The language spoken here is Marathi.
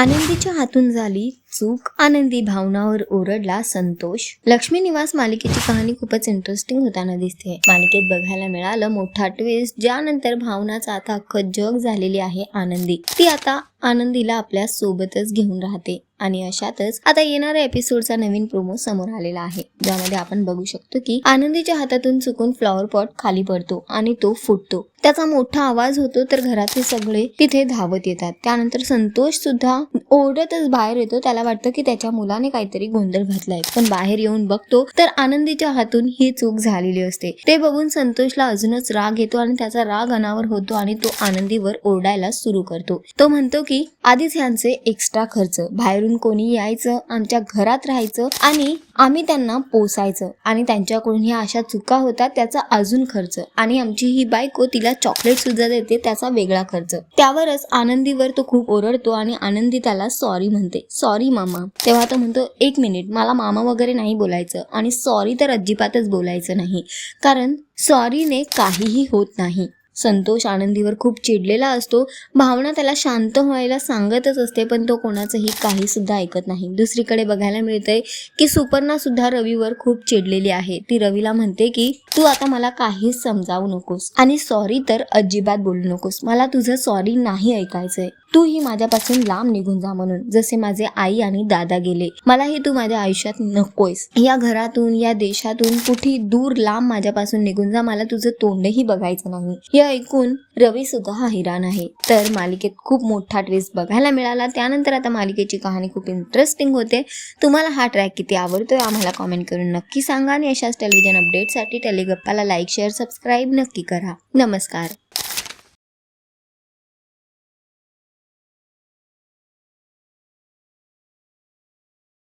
आनंदीच्या हातून झाली चूक. आनंदी भावनावर ओरडला संतोष. लक्ष्मी निवास मालिकेची कहाणी खूपच इंटरेस्टिंग होताना दिसते. मालिकेत बघायला मिळालं मोठा ट्विस्ट ज्यानंतर भावनाचा आता अख्खं जग झालेली आहे आनंदी. ती आता आनंदीला आपल्या सोबतच घेऊन राहते आणि अशातच आता येणाऱ्या एपिसोडचा नवीन प्रोमो समोर आलेला आहे. ज्यामध्ये आपण बघू शकतो की आनंदीच्या हातातून चुकून फ्लॉवर पॉट खाली पडतो आणि तो फुटतो. त्याचा मोठा आवाज होतो तर घरातले सगळे तिथे धावत येतात. त्यानंतर संतोष सुद्धा ओरडतच बाहेर येतो. त्याला वाटतं की त्याच्या मुलाने काहीतरी गोंधळ घातलाय. पण बाहेर येऊन बघतो तर आनंदीच्या हातून ही चूक झालेली असते. ते बघून संतोषला अजूनच राग येतो आणि त्याचा राग अनावर होतो आणि तो आनंदीवर ओरडायला सुरू करतो. तो म्हणतो की आधीच ह्यांचे एक्स्ट्रा खर्च. बाहेरून कोणी यायचं आमच्या घरात राहायचं आणि आम्ही त्यांना पोसायचं. आणि त्यांच्याकडून ह्या अशा चुका होतात त्याचा अजून खर्च. आणि आमची ही बायको तिला चॉकलेट सुद्धा देते त्याचा वेगळा खर्च. त्यावरच आनंदीवर तो खूप ओरडतो आणि आनंदी त्याला सॉरी म्हणते. सॉरी मामा. तेव्हा तो म्हणतो एक मिनिट मला मामा वगैरे नाही बोलायचं आणि सॉरी तर अजिबातच बोलायचं नाही. कारण सॉरीने काहीही होत नाही. संतोष आनंदीवर खूप चिडलेला असतो. भावना त्याला शांत व्हायला सांगतच असते पण तो कोणाचंही काही सुद्धा ऐकत नाही. दुसरीकडे बघायला मिळतंय की सुपर्णा सुद्धा रवीवर खूप चिडलेली आहे. ती रवीला म्हणते की तू आता मला काहीच समजावू नकोस आणि सॉरी तर अजिबात बोलू नकोस. मला तुझं सॉरी नाही ऐकायचंय. तू ही माझ्यापासून लांब निघून जा म्हणून. जसे माझे आई आणि दादा गेले मलाही तू माझ्या आयुष्यात नकोयस. या घरातून या देशातून कुठे दूर लांब माझ्यापासून निघून जा. मला तुझं तोंडही बघायचं नाही. या ऐकून रवी सुद्धा हा हिराण आहे. तर मालिकेत खूप मोठा ट्विस्ट बघायला मिळाला. त्यानंतर आता मालिकेची कहाणी खूप इंटरेस्टिंग होते. तुम्हाला हा ट्रॅक किती आवडतोय आम्हाला कॉमेंट करून नक्की सांगा आणि अशाच टेलिव्हिजन अपडेटसाठी टेलिगप्पाला लाईक शेअर सबस्क्राईब नक्की करा. नमस्कार.